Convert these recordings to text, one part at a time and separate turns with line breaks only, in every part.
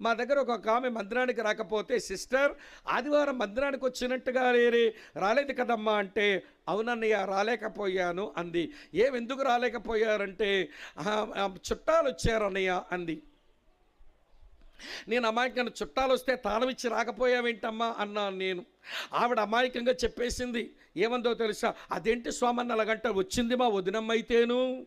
మా దగ్గర ఒక ఆమె మందిరానికి రాకపోతే సిస్టర్ ఆదివారం మందిరానికి వచ్చినట్టుగా లేరే రాలేదు కదమ్మా అంటే అవునన్నయ్య రాలేకపోయాను అంది. ఏం ఎందుకు రాలేకపోయారంటే చుట్టాలు వచ్చారన్నయ్య అంది. నేను అమాయకంగా చుట్టాలు వస్తే తాళం ఇచ్చి రాకపోయావేంటమ్మా అన్నాను నేను. ఆవిడ అమాయకంగా చెప్పేసింది. ఏమందో తెలుసా? అదేంటి స్వామన్న అలాగంట వచ్చింది మా వదినమ్మ అయితేను?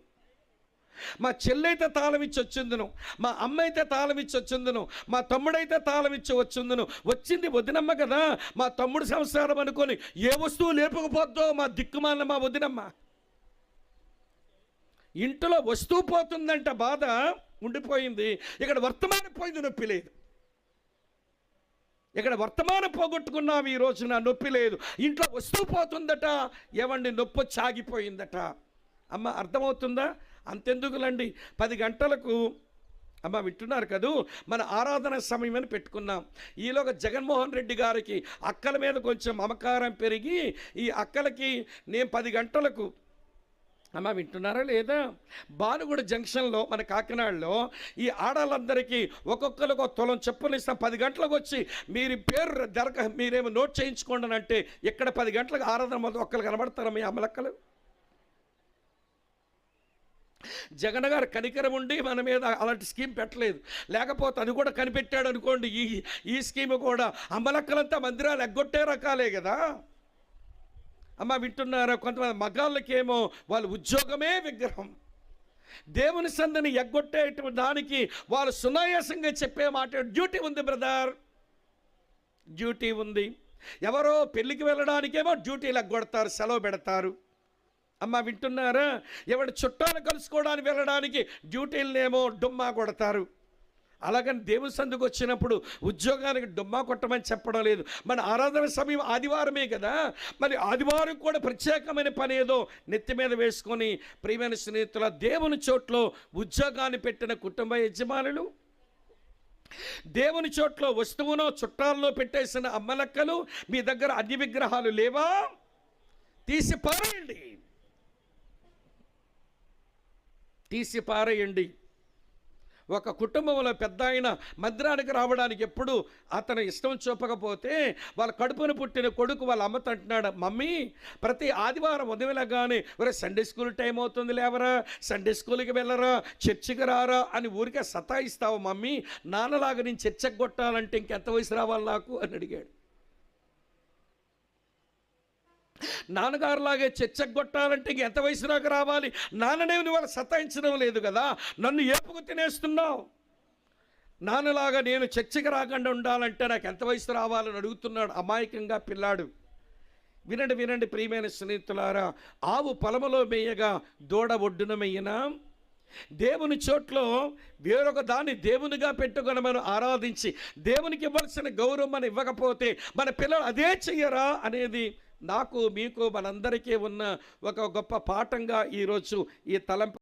మా చెల్లైతే తాళం ఇచ్చి వచ్చిందును మా అమ్మ అయితే తాళం ఇచ్చి వచ్చిందును మా తమ్ముడైతే తాళం ఇచ్చి వచ్చిందును. వచ్చింది వదినమ్మ కదా మా తమ్ముడు సంసారం అనుకొని ఏ వస్తువు లేపకపోద్దో మా దిక్కుమాల మా వదినమ్మ. ఇంట్లో వస్తువు పోతుందంట బాధ ఉండిపోయింది. ఇక్కడ వర్తమానం పోయింది నొప్పి లేదు. ఇక్కడ వర్తమానం పోగొట్టుకున్నాం ఈ రోజున నొప్పి లేదు. ఇంట్లో వస్తువు పోతుందట ఏమండి నొప్పి చాగిపోయిందట అమ్మ అర్థమవుతుందా? అంతెందుకులండి? పది గంటలకు అమ్మ వింటున్నారు కదూ? మన ఆరాధన సమయం అని పెట్టుకున్నాం. ఈలోగా జగన్మోహన్ రెడ్డి గారికి అక్కల మీద కొంచెం మమకారం పెరిగి ఈ అక్కలకి నేను పది గంటలకు అమ్మ వింటున్నారా లేదా? భానుగుడి జంక్షన్లో మన కాకినాడలో ఈ ఆడాలందరికీ ఒక్కొక్కరికి ఒక తొలం చెప్పులు ఇస్తాం. పది గంటలకు వచ్చి మీరు పేరు దరక మీరేమో నోట్ చేయించుకోండి అంటే ఇక్కడ పది గంటలకు ఆరాధన మొదలు ఒక్కరు కనబడతారా మీ అమ్మలక్కలు? జగన్ గారు కనికరం ఉండి మన మీద అలాంటి స్కీమ్ పెట్టలేదు. లేకపోతే అది కూడా కనిపెట్టాడు అనుకోండి. ఈ ఈ స్కీమ్ కూడా అమ్మలక్కలంతా మందిరాలు ఎగ్గొట్టే రకాలే కదా. అమ్మ వింటున్నారా? కొంతమంది మగాళ్ళకేమో వాళ్ళ ఉద్యోగమే విగ్రహం. దేవుని సందని ఎగ్గొట్టేటువంటి దానికి వాళ్ళు సునాయాసంగా చెప్పే మాట డ్యూటీ ఉంది బ్రదర్. డ్యూటీ ఉంది. ఎవరో పెళ్ళికి వెళ్ళడానికేమో డ్యూటీలు ఎగ్గొడతారు సెలవు పెడతారు. అమ్మ వింటున్నారా? ఎవడు చుట్టాలు కలుసుకోవడానికి వెళ్ళడానికి డ్యూటీలనేమో డుమ్మా కొడతారు. అలాగని దేవుని సందుకు వచ్చినప్పుడు ఉద్యోగానికి డుమ్మా కొట్టమని చెప్పడం లేదు. మన ఆరాధన సమయం ఆదివారమే కదా. మరి ఆదివారం కూడా ప్రత్యేకమైన పని ఏదో నెత్తి మీద వేసుకొని ప్రియమైన స్నేహితుల దేవుని చోట్లో ఉద్యోగాన్ని పెట్టిన కుటుంబ యజమానులు దేవుని చోట్లో వస్తువునో చుట్టాల్లో పెట్టేసిన అమ్మలక్కలు మీ దగ్గర అన్ని విగ్రహాలు లేవా? తీసి పారేయండి. తీసి పారేయండి. ఒక కుటుంబంలో పెద్ద ఆయన మందిరానికి రావడానికి ఎప్పుడు అతను ఇష్టం చూపకపోతే వాళ్ళ కడుపును పుట్టిన కొడుకు వాళ్ళ అమ్మతో అంటున్నాడు మమ్మీ ప్రతి ఆదివారం ఉదయంగానే ఒరే సండే స్కూల్ టైం అవుతుంది లేవరా? సండే స్కూల్కి వెళ్ళరా? చర్చికి రారా? అని ఊరికే సతాయిస్తావు మమ్మీ నాన్నలాగా నేను చర్చకు కొట్టాలంటే ఇంకెంత వయసు రావాలి నాకు? అని అడిగాడు. నాన్నగారులాగే చెచ్చగొట్టాలంటే ఇంక ఎంత వయసు నాకు రావాలి? నాన్ననే నువ్వు సతాయించడం లేదు కదా. నన్ను ఏపుకు తినేస్తున్నావు? నాన్నలాగా నేను చర్చకి రాకుండా ఉండాలంటే నాకు ఎంత వయసు రావాలని అడుగుతున్నాడు అమాయకంగా పిల్లాడు. వినండి వినండి ప్రియమైన స్నేహితులారా ఆవు పొలములో మేయగా దూడ ఒడ్డున మేయనా? దేవుని చోట్లో వేరొక దాన్ని దేవునిగా పెట్టుకొని మనం ఆరాధించి దేవునికి ఇవ్వాల్సిన గౌరవం మనం ఇవ్వకపోతే మన పిల్లలు అదే చెయ్యరా అనేది నాకు మీకు మనందరికీ ఉన్న ఒక గొప్ప పాఠంగా ఈరోజు ఈ తలంపు